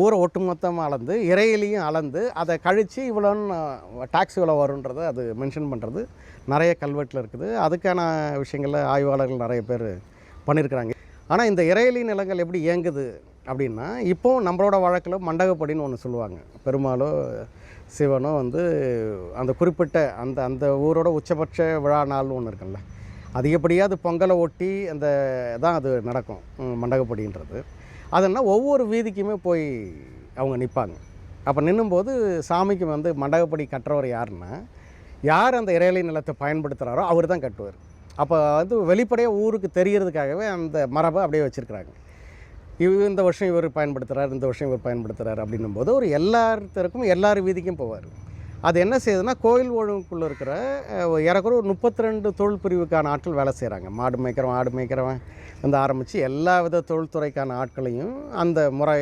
ஊரை ஒட்டுமொத்தமாக அளந்து இறையிலையும் அளந்து அதை கழித்து இவ்வளோன்னு டாக்ஸ் இவ்வளோ வருன்றதை அது மென்ஷன் பண்ணுறது நிறைய கல்வெட்டில் இருக்குது. அதுக்கான விஷயங்களில் ஆய்வாளர்கள் நிறைய பேர் பண்ணியிருக்கிறாங்க. ஆனால் இந்த இறையிலி நிலங்கள் எப்படி இயங்குது அப்படின்னா இப்போ நம்மளோட வழக்கில் மண்டகப்படின்னு ஒன்று சொல்லுவாங்க. பெருமாளோ சிவனோ வந்து அந்த குறிப்பிட்ட அந்த அந்த ஊரோட உச்சபட்ச விழா நாள்னு ஒன்று இருக்குல்ல அதிகப்படியாக அது பொங்கலை ஒட்டி அந்த தான் அது நடக்கும் மண்டகப்படின்றது. அதனால் ஒவ்வொரு வீதிக்குமே போய் அவங்க நிற்பாங்க. அப்போ நின்னும்போது சாமிக்கு வந்து மண்டகப்படி கட்டுறவர் யாருன்னா யார் அந்த இறையலை நிலத்தை பயன்படுத்துகிறாரோ அவர் தான் கட்டுவார். அப்போ வந்து வெளிப்படையாக ஊருக்கு தெரிகிறதுக்காகவே அந்த மரபை அப்படியே வச்சுருக்குறாங்க. இவ் இந்த வருஷம் இவர் பயன்படுத்துகிறார் இந்த வருஷம் இவர் பயன்படுத்துகிறார் அப்படின்னும் போது ஒரு எல்லாத்தருக்கும் எல்லார் வீதிக்கும் போவார். அது என்ன செய்யுதுன்னா கோயில் ஒழுங்குக்குள்ளே இருக்கிற ஏறக்குற ஒரு முப்பத்தி ரெண்டு தொழில் பிரிவுக்கான ஆட்கள் வேலை செய்கிறாங்க மாடு மேய்க்கிறவன் ஆடு மேய்க்கிறவன் வந்து ஆரம்பித்து எல்லா வித தொழில்துறைக்கான ஆட்களையும் அந்த முறை